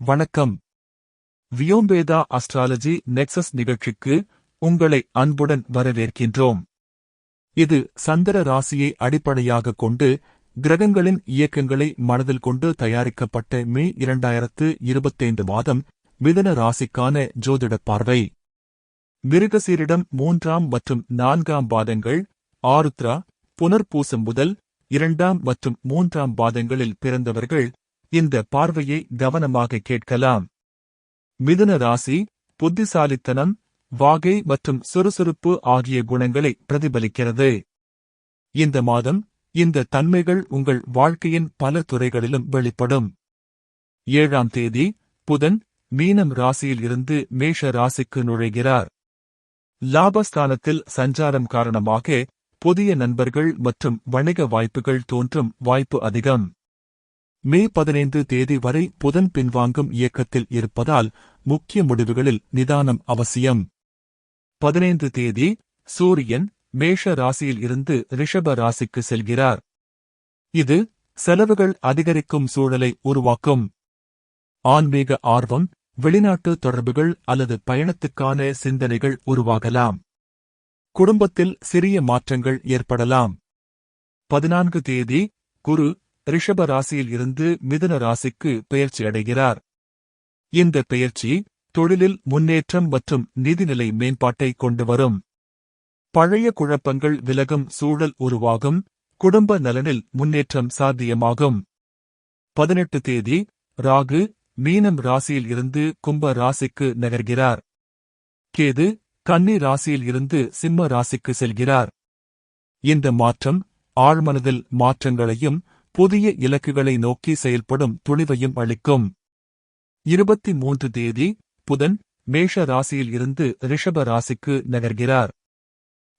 வணக்கம். வியோம்பேதா astrology nexus நிகழ்ச்சிக்கு உங்களை அன்புடன் வரவேற்கின்றோம். இது சந்திர ராசியை அடிப்படையாகக் கொண்டு கிரகங்களின் இயக்கங்களை மனதில் கொண்டு தயாரிக்கப்பட்ட மே இரண்டாயிரத்து இருபத்தைந்து மாதம் மிதன ராசிக்கான ஜோதிட பார்வை. மிருகசீரிடம் மூன்றாம் மற்றும் நான்காம் பாதங்கள் ஆருத்ரா புனர்பூசம் முதல் இரண்டாம் மற்றும் மூன்றாம் பாதங்களில் பிறந்தவர்கள் இந்த பார்வையை கவனமாக கேட்கலாம். மிதுன ராசி புத்திசாலித்தனம் வாகை மற்றும் சுறுசுறுப்பு ஆகிய குணங்களை பிரதிபலிக்கிறது. இந்த மாதம் இந்த தன்மைகள் உங்கள் வாழ்க்கையின் பல துறைகளிலும் வெளிப்படும். ஏழாம் தேதி புதன் மீனம் ராசியில் இருந்து மேஷ ராசிக்கு நுழைகிறார். லாபஸ்தானத்தில் சஞ்சாரம் காரணமாக புதிய நண்பர்கள் மற்றும் வணிக வாய்ப்புகள் தோன்றும் வாய்ப்பு அதிகம். மே பதினைந்து தேதி வரை புதன் பின்வாங்கும் இயக்கத்தில் இருப்பதால் முக்கிய முடிவுகளில் நிதானம் அவசியம். பதினைந்து தேதி சூரியன் மேஷ ராசியில் இருந்து ரிஷப ராசிக்கு செல்கிறார். இது செலவுகள் அதிகரிக்கும் சூழலை உருவாக்கும். ஆன்மீக ஆர்வம் வெளிநாட்டு தொடர்புகள் அல்லது பயணத்துக்கான சிந்தனைகள் உருவாகலாம். குடும்பத்தில் சிறிய மாற்றங்கள் ஏற்படலாம். பதினான்கு தேதி குரு ரிஷப ராசியில் இருந்து மிதுன ராசிக்கு பெயர்ச்சி அடைகிறார். இந்த பெயர்ச்சி தொழிலில் முன்னேற்றம் மற்றும் நிதிநிலை மேம்பாட்டை கொண்டு வரும். பழைய குழப்பங்கள் விலகும் சூழல் உருவாகும் குடும்ப நலனில் முன்னேற்றம் சாத்தியமாகும். பதினெட்டு தேதி ராகு மீனம் ராசியில் இருந்து கும்ப ராசிக்கு நகர்கிறார். கேது கன்னி ராசியில் இருந்து சிம்ம ராசிக்கு செல்கிறார். இந்த மாற்றம் ஆழ்மனதில் மாற்றங்களையும் புதிய இலக்குகளை நோக்கி செயல்படும் துணிவையும் அளிக்கும். இருபத்தி மூன்று தேதி புதன் மேஷ ராசியில் இருந்து ரிஷப ராசிக்கு நகர்கிறார்.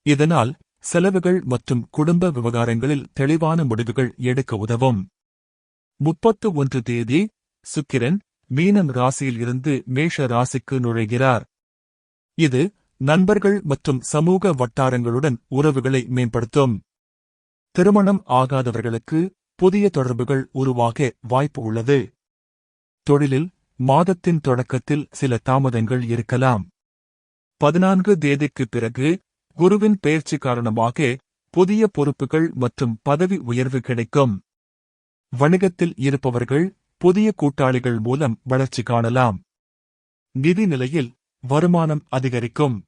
இதனால் செலவுகள் மற்றும் குடும்ப விவகாரங்களில் தெளிவான முடிவுகள் எடுக்க உதவும். முப்பத்து ஒன்று தேதி சுக்கிரன் மீனம் ராசியில் இருந்து மேஷ ராசிக்கு நுழைகிறார். இது நண்பர்கள் மற்றும் சமூக வட்டாரங்களுடன் உறவுகளை மேம்படுத்தும். திருமணம் ஆகாதவர்களுக்கு புதிய தொடர்புகள் உருவாக வாய்ப்பு உள்ளது. தொழிலில் மாதத்தின் தொடக்கத்தில் சில தாமதங்கள் இருக்கலாம். பதினான்கு தேதிக்குப் பிறகு குருவின் பெயர்ச்சி காரணமாக புதிய பொறுப்புகள் மற்றும் பதவி உயர்வு கிடைக்கும். வணிகத்தில் இருப்பவர்கள் புதிய கூட்டாளிகள் மூலம் வளர்ச்சி காணலாம். நிதி நிலையில் வருமானம் அதிகரிக்கும்.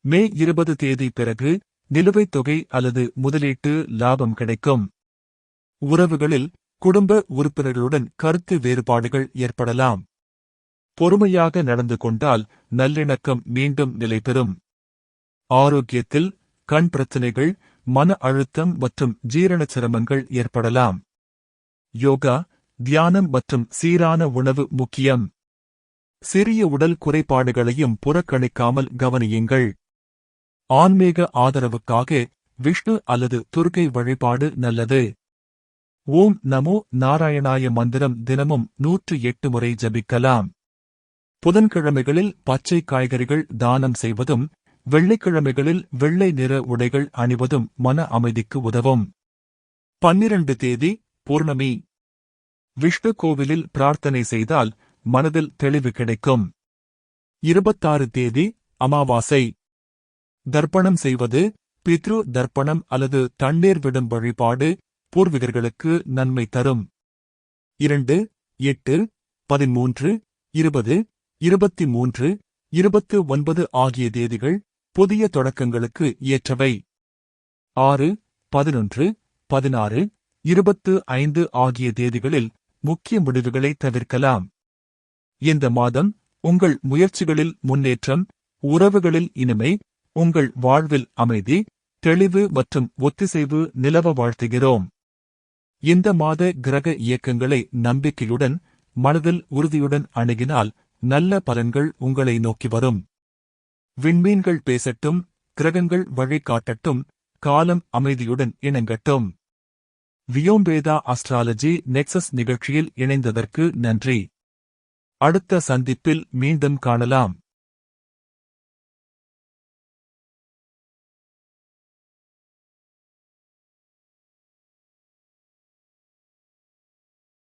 மே இருபது தேதி பிறகு நிலுவைத் தொகை அல்லது முதலீட்டு லாபம் கிடைக்கும். உறவுகளில் குடும்ப உறுப்பினர்களுடன் கருத்து வேறுபாடுகள் ஏற்படலாம். பொறுமையாக நடந்து கொண்டால் நல்லிணக்கம் மீண்டும் நிலைபெறும். ஆரோக்கியத்தில் கண் பிரச்சினைகள் மன அழுத்தம் மற்றும் ஜீரண சிரமங்கள் ஏற்படலாம். யோகா தியானம் மற்றும் சீரான உணவு முக்கியம். சிறிய உடல் குறைபாடுகளையும் புறக்கணிக்காமல் கவனியுங்கள். ஆன்மீக ஆதரவுக்காக விஷ்ணு அல்லது துர்கை வழிபாடு நல்லது. ஓம் நமோ நாராயணாய மந்திரம் தினமும் நூற்று எட்டு முறை ஜபிக்கலாம். புதன்கிழமைகளில் பச்சை காய்கறிகள் தானம் செய்வதும் வெள்ளிக்கிழமைகளில் வெள்ளை நிற உடைகள் அணிவதும் மன அமைதிக்கு உதவும். பன்னிரண்டு தேதி பூர்ணமி. விஷ்ணு கோவிலில் பிரார்த்தனை செய்தால் மனதில் தெளிவு கிடைக்கும். இருபத்தாறு தேதி அமாவாசை. தர்ப்பணம் செய்வது பித்ரு தர்ப்பணம் அல்லது தண்ணீர் விடும் வழிபாடு பூர்வீகர்களுக்கு நன்மை தரும். இரண்டு எட்டு பதிமூன்று இருபது இருபத்தி மூன்று இருபத்து ஒன்பது ஆகிய தேதிகள் புதிய தொடக்கங்களுக்கு ஏற்றவை. ஆறு பதினொன்று பதினாறு இருபத்து ஐந்து ஆகிய தேதிகளில் முக்கிய முடிவுகளை தவிர்க்கலாம். இந்த மாதம் உங்கள் முயற்சிகளில் முன்னேற்றம் உறவுகளில் இனிமை உங்கள் வாழ்வில் அமைதி தெளிவு மற்றும் ஒத்திசைவு நிலவ வாழ்த்துகிறோம். இந்த மாத கிரக இயக்கங்களை நம்பிக்கையுடன் மனதில் உறுதியுடன் அணுகினால் நல்ல பலன்கள் உங்களை நோக்கி வரும். விண்மீன்கள் பேசட்டும் கிரகங்கள் வழிகாட்டட்டும் காலம் அமைதியுடன் இணங்கட்டும். வியோம்பேதா அஸ்ட்ராலஜி நெக்சஸ் நிகழ்ச்சியில் இணைந்ததற்கு நன்றி. அடுத்த சந்திப்பில் மீண்டும் காணலாம்.